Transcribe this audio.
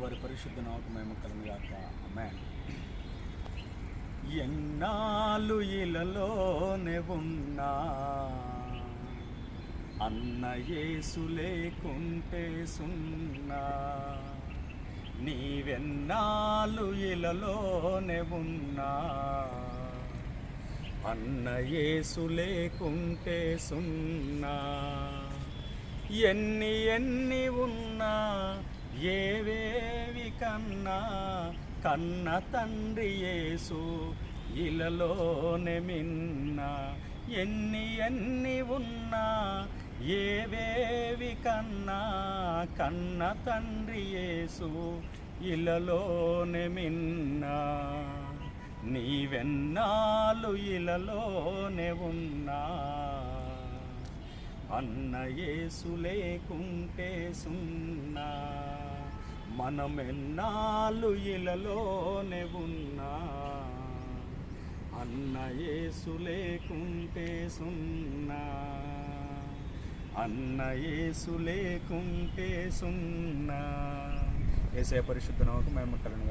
వారి పరిశుద్ధ నామకు మేము కలుగుగాక అమ్మాయి ఎన్నాళ్ళు ఇలలోనే ఉన్నా అన్న యేసు లేకుంటే సున్నా. నీవెన్నాళ్ళు ఇలలోనే ఉన్నా అన్న యేసు లేకుంటే సున్నా. ఎన్ని ఎన్ని ఉన్నా ఏ కన్నా కన్న తండ్రి యేసు ఇలలోనే మిన్న. ఎన్ని ఎన్ని ఉన్నా ఏవేవి కన్నా కన్న తండ్రి యేసు ఇలలోనే మిన్న. నీవెన్నాళ్ళు ఇలలోనే ఉన్నా. అన్న యేసు లేకుంటే సున్నా మనమెన్నాళ్ళు ఇలలోనే ఉన్నా? అన్న యేసు లేకుంటే సున్నా? అన్న యేసు లేకుంటే సున్నా? ఏసే పరిశుద్ధ నమ్మకం మేము కలను